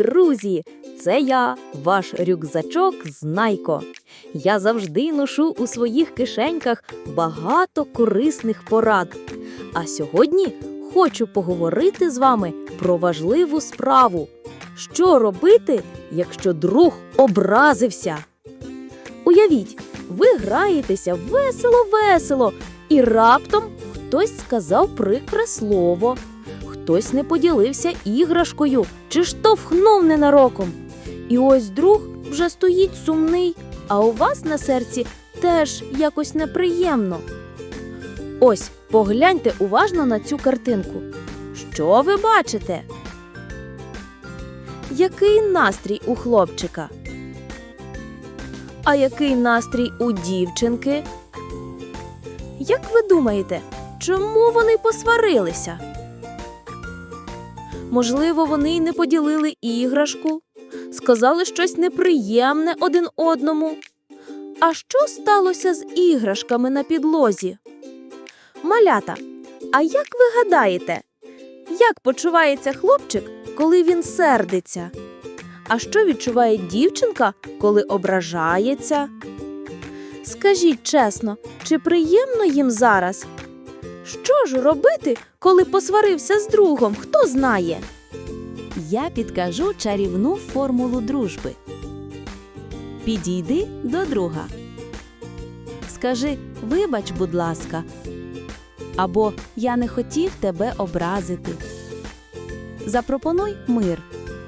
друзі! Це я, ваш рюкзачок Знайко. Я завжди ношу у своїх кишеньках багато корисних порад. А сьогодні хочу поговорити з вами про важливу справу. Що робити, якщо друг образився? Уявіть, ви граєтеся весело-весело, і раптом хтось сказав прикре слово, хтось не поділився іграшкою чи штовхнув ненароком. І ось друг вже стоїть сумний, а у вас на серці теж якось неприємно. Ось, погляньте уважно на цю картинку. Що ви бачите? Який настрій у хлопчика? А який настрій у дівчинки? Як ви думаєте, чому вони посварилися? Можливо, вони й не поділили іграшку, сказали щось неприємне один одному. А що сталося з іграшками на підлозі? Малята, а як ви гадаєте, як почувається хлопчик, коли він сердиться? А що відчуває дівчинка, коли ображається? Скажіть чесно, чи приємно їм зараз? Що ж робити, коли посварився з другом? Хто знає? Я підкажу чарівну формулу дружби. Підійди до друга. Скажи Вибач, будь ласка. Або Я не хотів тебе образити. Запропонуй мир.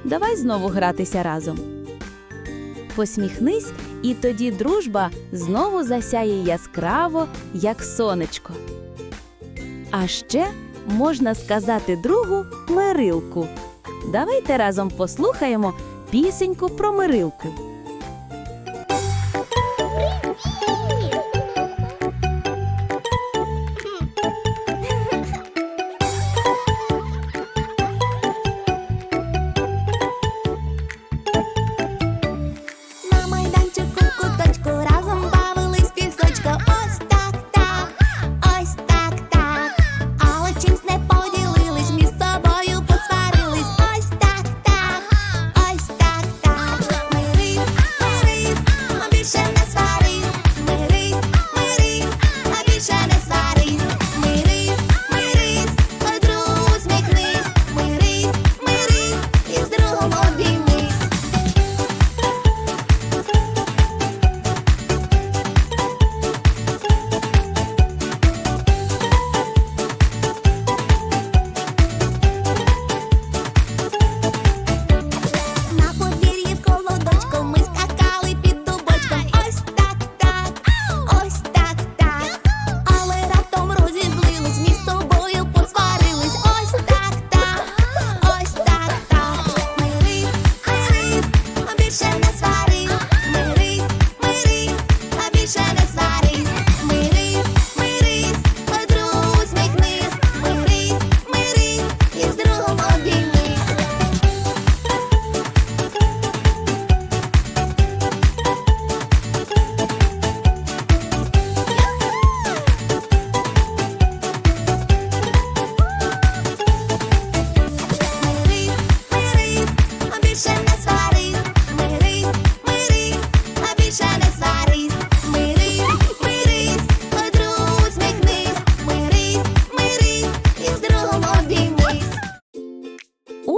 Давай знову гратися разом. Посміхнись, і тоді дружба знову засяє яскраво, як сонечко. А ще можна сказати другу мирилку. Давайте разом послухаємо пісеньку про мирилку.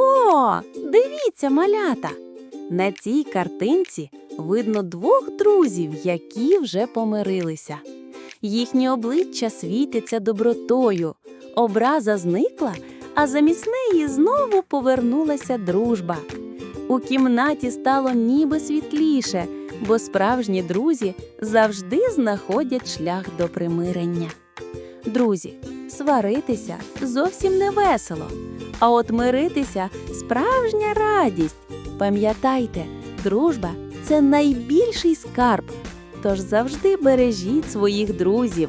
О, дивіться, малята! На цій картинці видно двох друзів, які вже помирилися. Їхні обличчя світяться добротою, образа зникла, а замість неї знову повернулася дружба. У кімнаті стало ніби світліше, бо справжні друзі завжди знаходять шлях до примирення. Друзі, сваритися зовсім не весело, а от миритися справжня радість. Пам'ятайте, дружба це найбільший скарб. Тож завжди бережіть своїх друзів.